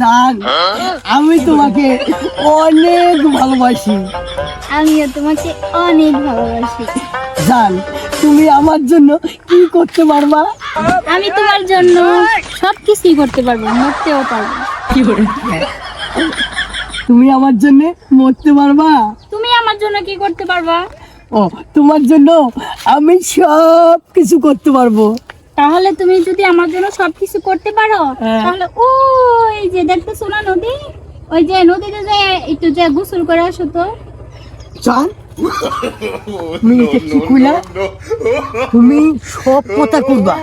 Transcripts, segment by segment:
জান আমি তোমাকে অনেক ভালোবাসি। আমিও তোমাকে অনেক ভালোবাসি। জান তুমি আমার জন্য কি করতে পারবা? আমি তোমার জন্য সব কিছুই করতে পারব মরতেও পারব। কি করে? তুমি আমার জন্য মরতে পারবা? তুমি আমার জন্য কি করতে পারবা? ও তোমার জন্য আমি সব কিছু করতে পারব। তাহলে তুমি যদি আমার জন্য সবকিছু করতে পারো হ্যাঁ। তাহলে ওই যে দেখতেছো না নদী ওই যে নদীতে যে একটু যে গোসল করে আসো তো। জান তুমি এটা কি কইলা? তুমি সব কথা করবা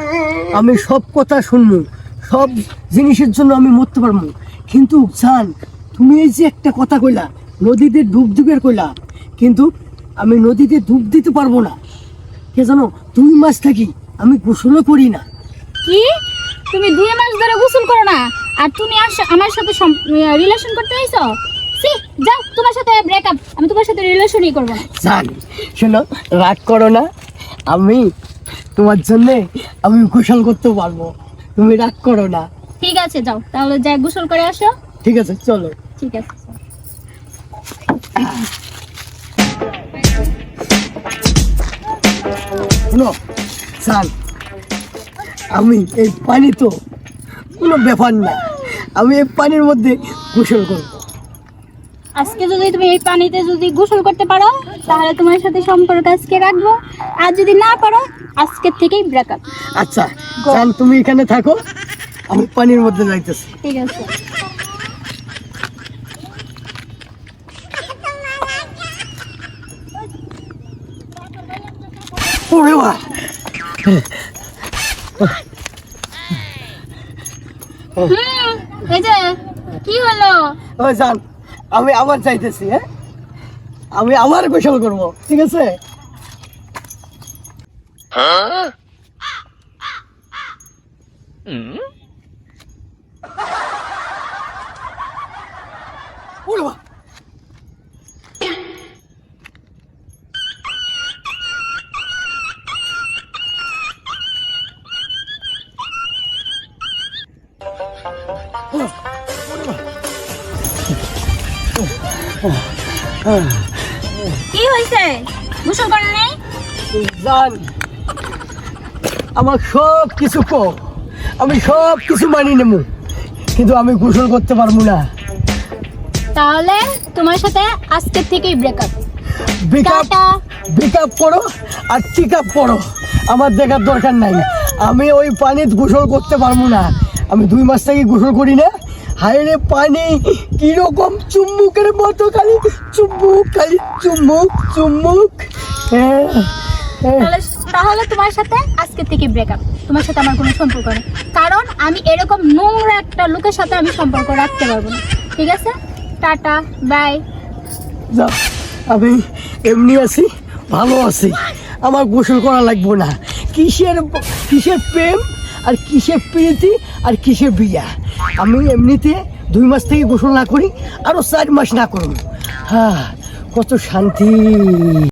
আমি সব কথা শুনব সব জিনিসের জন্য আমি মরতে পারব কিন্তু জান তুমি এই যে একটা কথা কইলা নদীতে ডুব ডুবের কইলা কিন্তু আমি নদীতে ডুব দিতে পারব না। কে জানো দুই মাস থাকি আমি গোসলও করি না। কি? তুমি দুই মাস ধরে গোসল করো না? আর তুমি আমার সাথে রিলেশন করতে আইছো? সি যাও তোমার সাথে ব্রেকআপ আমি তোমার সাথে রিলেশনই করব। না জান শোনো রাগ করো না। আমি তোমার জন্যে আমি গোসল করতে পারব। তুমি রাগ করো না। ঠিক আছে যাও। তাহলে যাই গোসল করে আসো। ঠিক আছে চলো। ঠিক আছে শোনো জান আমি এই পানি তো কোনো ব্যাপার না। আমি এই পানির মধ্যে গোসল করব। আজকে যদি তুমি এই পানিতে যদি গোসল করতে পারো তাহলে তোমার সাথে সম্পর্ক আজকে রাখব। আর যদি না পারো আজকের থেকেই ব্রেকআপ আচ্ছা জান তুমি এখানে থাকো। আমি পানির মধ্যে যাইতেছি। ঠিক আছে। ওরে বাবা হুম এই যে কি হলো? ও জান আমি আবার চাইতেছি হ্যাঁ? আমি আবার গোসল করব ঠিক আছে? ওরে কি হয়েছে? গোসল করে নেই? জান আমার সব কিছু কো। আমি সব কিছু মানিয়ে নেব কিন্তু আমি গোসল করতে পারব না। তাহলে তোমার সাথে আজকের থেকেই ব্রেকআপ বেকআপ টাটা। বেকআপ করো আর টিক আপ করো। আমার দেখার দরকার নাই। আমি ওই পানিতে গোসল করতে পারব না। আমি দুই মাস থেকে গোসল করি না। হাইরে পানি কীরকম চুম্বুকের মতো খালি চুম্বুক খালি চুম্বুক চুম্বুক। হ্যাঁ হ্যাঁ। তাহলে তাহলে তোমার সাথে আজকে থেকে ব্রেকআপ তোমার সাথে আমার কোনো সম্পর্ক নেই। কারণ আমি এরকম নোংরা একটা লোকের সাথে আমি সম্পর্ক রাখতে পারব না। ঠিক আছে? টাটা বাই যাও। আমি এমনি আছি ভালো আছি। আমার গোসল করা লাগবো না। কিসের কিসের প্রেম আর কিসের প্রীতি আর কিসের বিয়া? আমি এমনিতে দুই মাস থেকে গোসল না করি আরও চার মাস না করুন হ্যাঁ কত শান্তি।